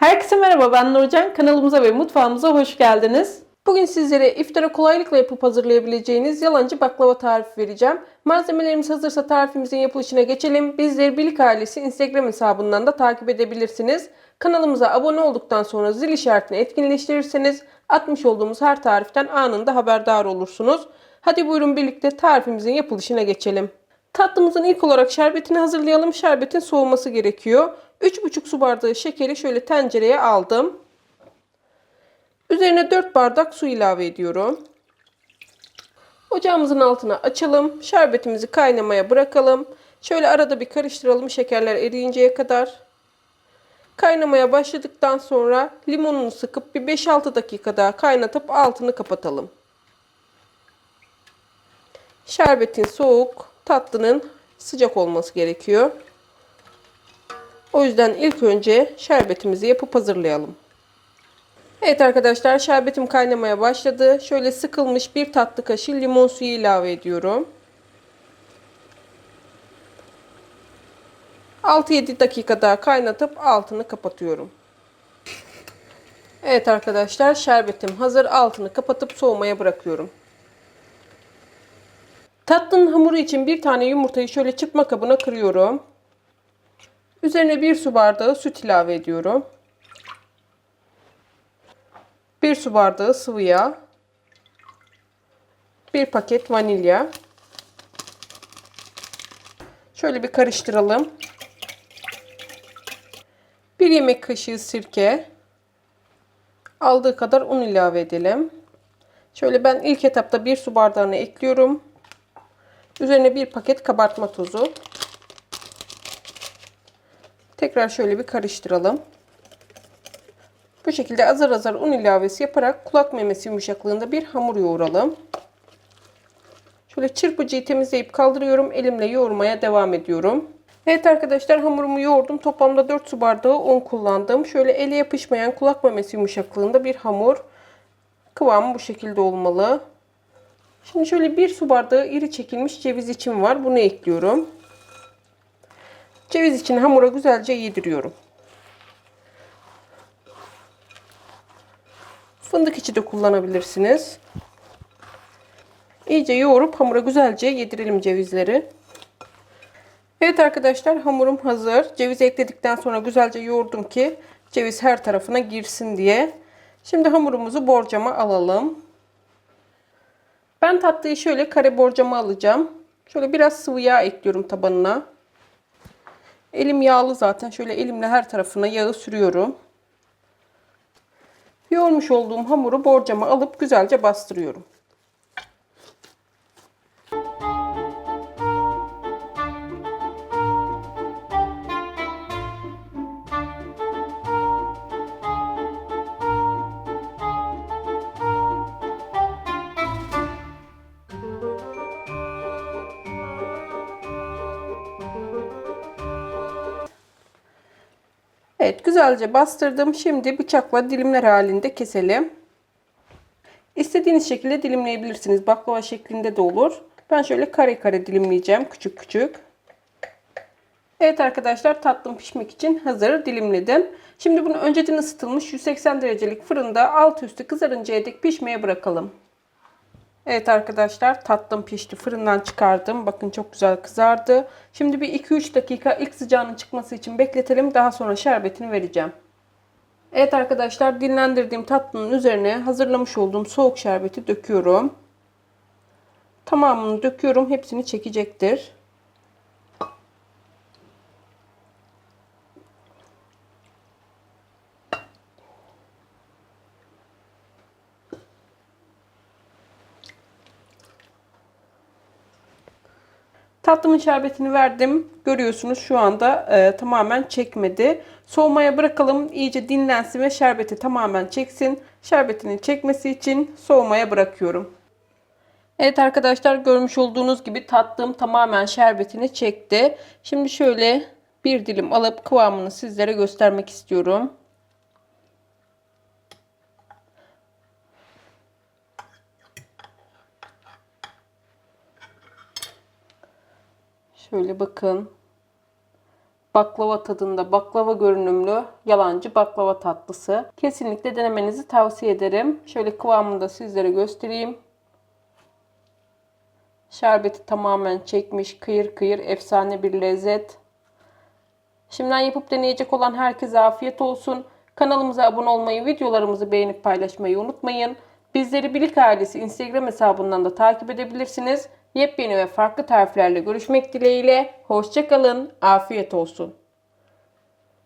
Herkese merhaba ben Nurcan. Kanalımıza ve mutfağımıza hoş geldiniz. Bugün sizlere iftara kolaylıkla yapıp hazırlayabileceğiniz yalancı baklava tarifi vereceğim. Malzemelerimiz hazırsa tarifimizin yapılışına geçelim. Bizleri Birlik Ailesi Instagram hesabından da takip edebilirsiniz. Kanalımıza abone olduktan sonra zil işaretini etkinleştirirseniz atmış olduğumuz her tariften anında haberdar olursunuz. Hadi buyurun birlikte tarifimizin yapılışına geçelim. Tatlımızın ilk olarak şerbetini hazırlayalım. Şerbetin soğuması gerekiyor. 3,5 su bardağı şekeri şöyle tencereye aldım. Üzerine 4 bardak su ilave ediyorum. Ocağımızın altına açalım. Şerbetimizi kaynamaya bırakalım. Şöyle arada bir karıştıralım şekerler eriyinceye kadar. Kaynamaya başladıktan sonra limonunu sıkıp bir 5-6 dakika daha kaynatıp altını kapatalım. Şerbetin soğuk, tatlının sıcak olması gerekiyor. O yüzden ilk önce şerbetimizi yapıp hazırlayalım. Evet arkadaşlar şerbetim kaynamaya başladı. Şöyle sıkılmış bir tatlı kaşığı limon suyu ilave ediyorum. 6-7 dakika daha kaynatıp altını kapatıyorum. Evet arkadaşlar şerbetim hazır. Altını kapatıp soğumaya bırakıyorum. Tatlının hamuru için bir tane yumurtayı şöyle çırpma kabına kırıyorum. Üzerine bir su bardağı süt ilave ediyorum. Bir su bardağı sıvı yağ. Bir paket vanilya. Şöyle bir karıştıralım. Bir yemek kaşığı sirke. Aldığı kadar un ilave edelim. Şöyle ben ilk etapta bir su bardağını ekliyorum. Üzerine bir paket kabartma tozu. Tekrar şöyle bir karıştıralım. Bu şekilde azar azar un ilavesi yaparak kulak memesi yumuşaklığında bir hamur yoğuralım. Şöyle çırpıcıyı temizleyip kaldırıyorum. Elimle yoğurmaya devam ediyorum. Evet arkadaşlar hamurumu yoğurdum. Toplamda 4 su bardağı un kullandım. Şöyle ele yapışmayan kulak memesi yumuşaklığında bir hamur. Kıvamı bu şekilde olmalı. Şimdi şöyle bir su bardağı iri çekilmiş ceviz içim var. Bunu ekliyorum. Ceviz için hamura güzelce yediriyorum. Fındık içi de kullanabilirsiniz. İyice yoğurup hamura güzelce yedirelim cevizleri. Evet arkadaşlar hamurum hazır. Ceviz ekledikten sonra güzelce yoğurdum ki ceviz her tarafına girsin diye. Şimdi hamurumuzu borcama alalım. Ben tatlıyı şöyle kare borcama alacağım. Şöyle biraz sıvı yağ ekliyorum tabanına. Elim yağlı zaten. Şöyle elimle her tarafına yağı sürüyorum. Yoğurmuş olduğum hamuru borcama alıp güzelce bastırıyorum. Evet güzelce bastırdım. Şimdi bıçakla dilimler halinde keselim. İstediğiniz şekilde dilimleyebilirsiniz. Baklava şeklinde de olur. Ben şöyle kare kare dilimleyeceğim. Küçük küçük. Evet arkadaşlar tatlım pişmek için hazır dilimledim. Şimdi bunu önceden ısıtılmış 180 derecelik fırında alt üstü kızarıncaya dek pişmeye bırakalım. Evet arkadaşlar tatlım pişti. Fırından çıkardım. Bakın çok güzel kızardı. Şimdi bir 2-3 dakika ilk sıcağının çıkması için bekletelim. Daha sonra şerbetini vereceğim. Evet arkadaşlar dinlendirdiğim tatlının üzerine hazırlamış olduğum soğuk şerbeti döküyorum. Tamamını döküyorum. Hepsini çekecektir. Tatlımın şerbetini verdim. Görüyorsunuz şu anda e, tamamen çekmedi. Soğumaya bırakalım. iyice dinlensin ve şerbeti tamamen çeksin. Şerbetini çekmesi için soğumaya bırakıyorum. Evet arkadaşlar görmüş olduğunuz gibi tatlım tamamen şerbetini çekti. Şimdi şöyle bir dilim alıp kıvamını sizlere göstermek istiyorum. Şöyle bakın. baklava tadında, baklava görünümlü yalancı baklava tatlısı. Kesinlikle denemenizi tavsiye ederim. Şöyle kıvamını da sizlere göstereyim. Şerbeti tamamen çekmiş, kıyır kıyır, efsane bir lezzet. Şimdiden yapıp deneyecek olan herkese afiyet olsun. Kanalımıza abone olmayı, videolarımızı beğenip paylaşmayı unutmayın. Bizleri Bilik Ailesi Instagram hesabından da takip edebilirsiniz. Yepyeni ve farklı tariflerle görüşmek dileğiyle. Hoşçakalın, afiyet olsun.